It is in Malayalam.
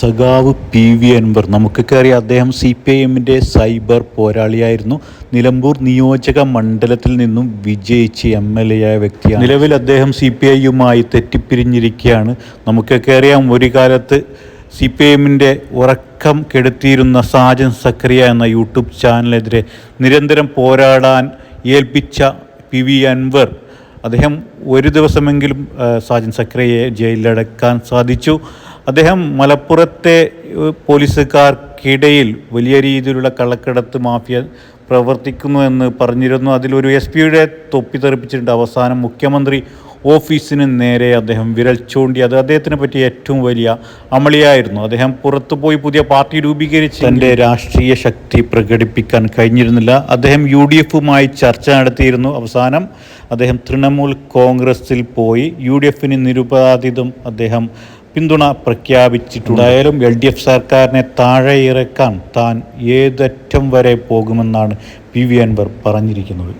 സഖാവ് പി വി അൻവർ. നമുക്കൊക്കെ അറിയാം അദ്ദേഹം സി പി ഐ എമ്മിന്റെ സൈബർ പോരാളിയായിരുന്നു. നിലമ്പൂർ നിയോജക മണ്ഡലത്തിൽ നിന്നും വിജയിച്ച് എം എൽ എ ആയ വ്യക്തിയാണ്. നിലവിൽ അദ്ദേഹം സി പി ഐയുമായി തെറ്റിപ്പിരിഞ്ഞിരിക്കുകയാണ്. നമുക്കൊക്കെ അറിയാം ഒരു കാലത്ത് സി പി എമ്മിന്റെ ഉറക്കം കെടുത്തിയിരുന്ന സാജൻ സക്രിയ എന്ന യൂട്യൂബ് ചാനലിനെതിരെ നിരന്തരം പോരാടാൻ ഏൽപ്പിച്ച പി വി അൻവർ. അദ്ദേഹം ഒരു ദിവസമെങ്കിലും സാജൻ സക്രിയയെ ജയിലിലടക്കാൻ സാധിച്ചു. അദ്ദേഹം മലപ്പുറത്തെ പോലീസുകാർക്കിടയിൽ വലിയ രീതിയിലുള്ള കള്ളക്കടത്ത് മാഫിയ പ്രവർത്തിക്കുന്നു എന്ന് പറഞ്ഞിരുന്നു. അതിലൊരു എസ് പിയുടെ തൊപ്പി തെറിപ്പിച്ചിട്ടുണ്ട്. അവസാനം മുഖ്യമന്ത്രി ഓഫീസിന് നേരെ അദ്ദേഹം വിരൽ ചൂണ്ടി. അത് അദ്ദേഹത്തിനെ പറ്റി ഏറ്റവും വലിയ അമളിയായിരുന്നു. അദ്ദേഹം പുറത്തു പോയി പുതിയ പാർട്ടി രൂപീകരിച്ച് തന്റെ രാഷ്ട്രീയ ശക്തി പ്രകടിപ്പിക്കാൻ കഴിഞ്ഞിരുന്നില്ല. അദ്ദേഹം യു ഡി എഫുമായി ചർച്ച നടത്തിയിരുന്നു. അവസാനം അദ്ദേഹം തൃണമൂൽ കോൺഗ്രസിൽ പോയി. യു ഡി എഫിന് നിരുപാധിതം അദ്ദേഹം പിന്തുണ പ്രഖ്യാപിച്ചിട്ടുണ്ട്. എന്തായാലും എൽ ഡി എഫ് സർക്കാരിനെ താഴെ ഇറക്കാൻ താൻ ഏതറ്റം വരെ പോകുമെന്നാണ് പി വി അൻവർ പറഞ്ഞിരിക്കുന്നത്.